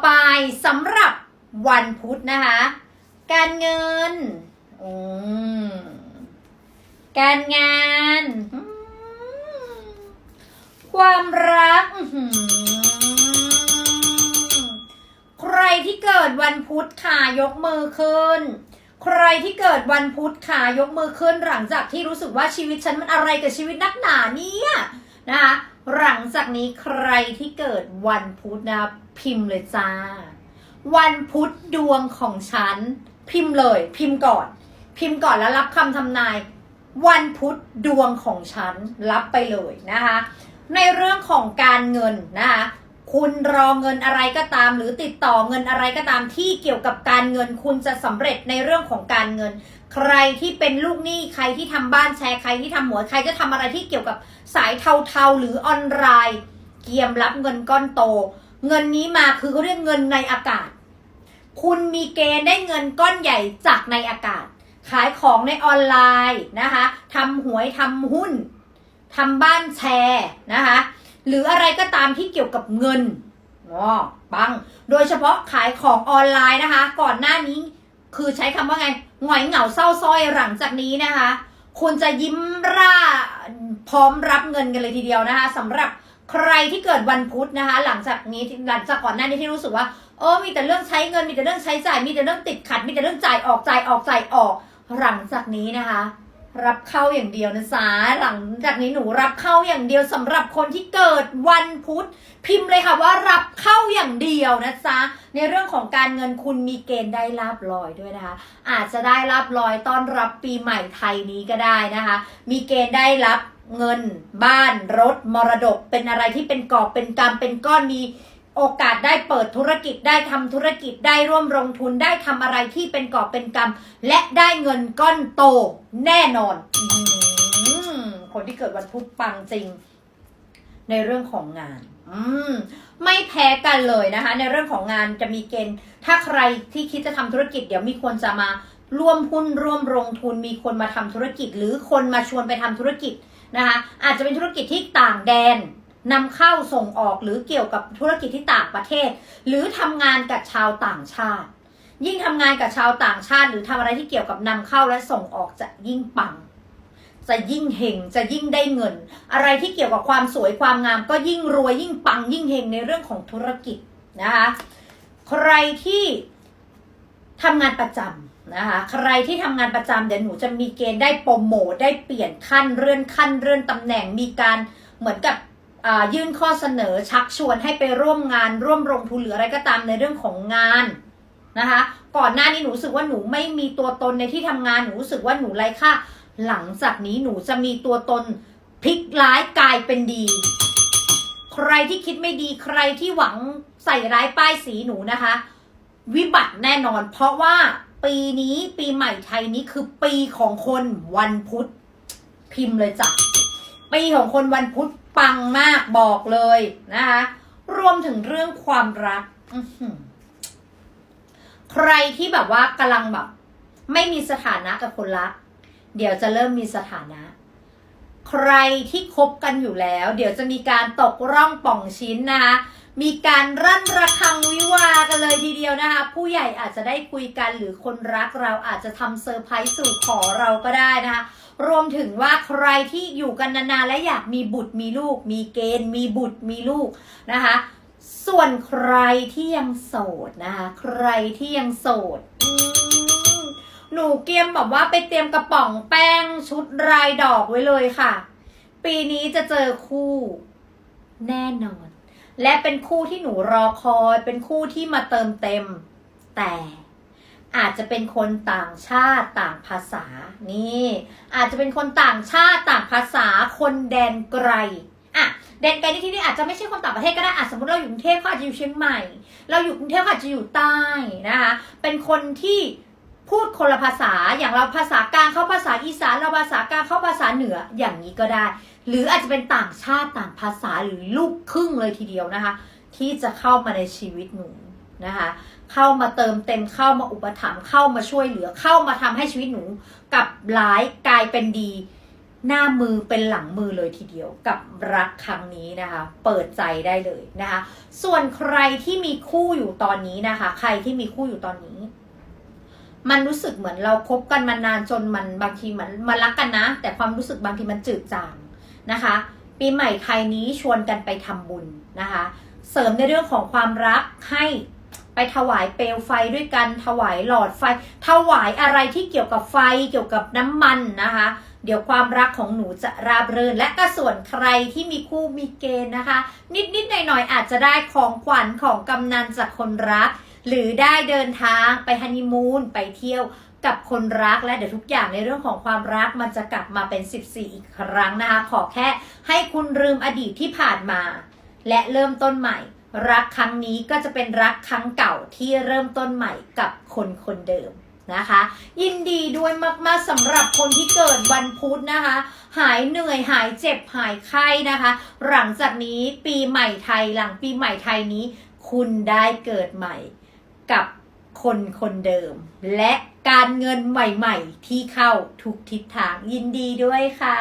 ไปสำหรับวันพุธนะคะ การเงิน การงาน ความรัก ใครที่เกิดวันพุธค่ะยกมือขึ้น ใครที่เกิดวันพุธค่ะยกมือขึ้นหลังจากที่รู้สึกว่าชีวิตฉันมันอะไรกับชีวิตนักหนาเนี่ย นะคะหลังจากนี้ใครที่เกิดวันพุธนะพิมพ์เลยจ้า วันพุธดวงของฉัน พิมพ์เลย พิมพ์ก่อน พิมพ์ก่อนแล้วรับคำทำนาย วันพุธดวงของฉันรับไปเลยนะคะ ในเรื่องของการเงินนะคะ คุณรอเงินอะไรก็ตาม หรือติดต่อเงินอะไรก็ตามที่เกี่ยวกับการเงิน คุณจะสำเร็จในเรื่องของการเงิน ใครที่เป็นลูกหนี้ใครที่ทำบ้านแชร์ใครที่ทำหวยใครจะทำอะไรที่เกี่ยวกับสายเทาๆหรือออนไลน์ เกียมรับเงินก้อนโต เงินนี้มาคือเขาเรียกเงินในอากาศ คุณมีเกณฑ์ได้เงินก้อนใหญ่จากในอากาศ ขายของในออนไลน์นะคะทำหวยทำหุ้นทำบ้านแชร์นะคะ หรืออะไรก็ตามที่เกี่ยวกับเงินอ๋อปัง โดยเฉพาะขายของออนไลน์นะคะ ก่อนหน้านี้คือใช้คำว่าไงหงอยเหงาเศร้าซ้อยหลังจากนี้นะคะ คุณจะยิ้มร่าพร้อมรับเงินกันเลยทีเดียวนะคะสำหรับใครที่เกิดวันพุธนะคะ หลังจากนี้หลังจากก่อนหน้านี้ที่รู้สึกว่าโอ้มีแต่เรื่องใช้เงินมีแต่เรื่องใช้จ่าย มีแต่เรื่องติดขัด มีแต่เรื่องจ่ายออกจ่ายออกจ่ายออกหลังจากนี้นะคะ รับเข้าอย่างเดียวนะจ๊ะหลังจากนี้หนูรับเข้าอย่างเดียวสำหรับคนที่เกิดวันพุธพิมพ์เลยค่ะว่ารับเข้าอย่างเดียวนะจ๊ะในเรื่องของการเงินคุณมีเกณฑ์ได้ลาบลอยด้วยนะคะ อาจจะได้ลาบลอยต้อนรับปีใหม่ไทยนี้ก็ได้นะคะ มีเกณฑ์ได้รับเงิน บ้านรถมรดกเป็นอะไรที่เป็นกอบเป็นกำเป็นก้อนมี โอกาสได้เปิดธุรกิจได้ทำธุรกิจได้ร่วมลงทุนได้ทำอะไรที่เป็นกอบเป็นกำและได้เงินก้อนโตแน่นอนออหือคนที่เกิดวันพุธปังจริง ในเรื่องของงาน อืมไม่แพ้กันเลยนะคะ ในเรื่องของงานจะมีเกณฑ์ ถ้าใครที่คิดจะทำธุรกิจ เดี๋ยวมีคนจะมาร่วมหุ้นร่วมลงทุนมีคนมาทำธุรกิจ หรือคนมาชวนไปทำธุรกิจนะคะ อาจจะเป็นธุรกิจที่ต่างแดน นำเข้าส่งออกหรือเกี่ยวกับธุรกิจที่ต่างประเทศ หรือทำงานกับชาวต่างชาติ ยิ่งทำงานกับชาวต่างชาติ หรือทำอะไรที่เกี่ยวกับนำเข้าและส่งออกจะยิ่งปัง จะยิ่งเฮงจะยิ่งได้เงิน อะไรที่เกี่ยวกับความสวยความงาม ก็ยิ่งรวยยิ่งปังยิ่งเฮงในเรื่องของธุรกิจนะคะใครที่ทำงานประจำนะคะ ใครที่ทำงานประจำเดี๋ยวหนูจะมีเกณฑ์ได้โปรโมทได้เปลี่ยนขั้นเลื่อนขั้นเลื่อนตำแหน่งมีการเหมือนกับ ยื่นข้อเสนอชักชวนให้ไปร่วมงาน ร่วมลงทุนหรืออะไรก็ตามในเรื่องของงานนะคะ ก่อนหน้านี้หนูรู้สึกว่าหนูไม่มีตัวตนในที่ทำงานหนูรู้สึกว่าหนูไร้ค่าหลังจากนี้หนูจะมีตัวตนพลิกร้ายกลายเป็นดี ใครที่คิดไม่ดีใครที่หวังใส่ร้ายป้ายสีหนูนะคะ วิบัติแน่นอน เพราะว่าปีนี้ปีใหม่ไทยนี้คือปีของคนวันพุธพิมพ์เลยจ้ะปีของคนวันพุธ ปังมากบอกเลยนะคะรวมถึงเรื่องความรักใครที่แบบว่ากำลังแบบ ไม่มีสถานะกับคนรัก เดี๋ยวจะเริ่มมีสถานะ ใครที่คบกันอยู่แล้ว เดี๋ยวจะมีการตกร่องป่องชิ้นนะคะมีการรั่นระฆังวิวากันเลยทีเดียวนะคะ ผู้ใหญ่อาจจะได้คุยกันหรือคนรักเราอาจจะทำเซอร์ไพรส์สู่ขอเราก็ได้นะคะรวมถึงว่าใครที่อยู่กันนานๆและอยากมีบุตรมีลูก มีเกณฑ์ มีบุตรมีลูกนะคะ ส่วนใครที่ยังโสดนะคะ ใครที่ยังโสดอื หนูเกียมแบบว่าไปเตรียมกระป๋องแป้งชุดรายดอกไว้เลยค่ะ ปีนี้จะเจอคู่แน่นอน และเป็นคู่ที่หนูรอคอย เป็นคู่ที่มาเติมเต็ม แต่อาจจะเป็นคนต่างชาติต่างภาษา นี่ อาจจะเป็นคนต่างชาติต่างภาษาคนแดนไกลอะแดนไกลในที่นี้อาจจะไม่ใช่คนต่างประเทศก็ได้อาจสมมติเราอยู่กรุงเทพเขาอาจจะอยู่เชียงใหม่ เราอยู่กรุงเทพอาจจะอยู่ใต้นะคะ เป็นคนที่ พูดคนละภาษาอย่างเราภาษากลางเขาภาษาอีสานเราภาษากลางเขาภาษาเหนืออย่างนี้ก็ได้ หรืออาจจะเป็นต่างชาติต่างภาษาหรือลูกครึ่งเลยทีเดียวนะคะ ที่จะเข้ามาในชีวิตหนูนะคะเข้ามาเติมเต็มเข้ามาอุปถัมภ์เข้ามาช่วยเหลือเข้ามาทำให้ชีวิตหนูกลับร้ายกลายเป็นดี หน้ามือเป็นหลังมือเลยทีเดียวกับรักครั้งนี้นะคะ เปิดใจได้เลยนะคะ ส่วนใครที่มีคู่อยู่ตอนนี้นะคะ ใครที่มีคู่อยู่ตอนนี้ มันรู้สึกเหมือนเราคบกันมานานจนมันบางทีมันมันรักกันนะ แต่ความรู้สึกบางทีมันจืดจางนะคะ ปีใหม่ไทยนี้ชวนกันไปทำบุญนะคะ เสริมในเรื่องของความรักให้ไปถวายเปลวไฟด้วยกันถวายหลอดไฟ ถวายอะไรที่เกี่ยวกับไฟเกี่ยวกับน้ำมันนะคะ เดี๋ยวความรักของหนูจะราบรื่น และก็ส่วนใครที่มีคู่มีเกณฑ์นะคะ นิดๆหน่อยๆอาจจะได้ของขวัญของกำนันจากคนรัก หรือได้เดินทางไปฮันนีมูนไปเที่ยวกับคนรักและเดี๋ยวทุกอย่างในเรื่องของความรักมันจะกลับมาเป็น 14 อีกครั้งนะคะ ขอแค่ให้คุณลืมอดีตที่ผ่านมา และเริ่มต้นใหม่ รักครั้งนี้ก็จะเป็นรักครั้งเก่าที่เริ่มต้นใหม่กับคนคนเดิมนะคะ ยินดีด้วยมากๆสำหรับคนที่เกิดวันพุธนะคะ หายเหนื่อยหายเจ็บหายไข้นะคะ หลังจากนี้ปีใหม่ไทยหลังปีใหม่ไทยนี้ คุณได้เกิดใหม่ กับคนคนเดิม และการเงินใหม่ ๆ ที่เข้าทุกทิศทางยินดีด้วยค่ะ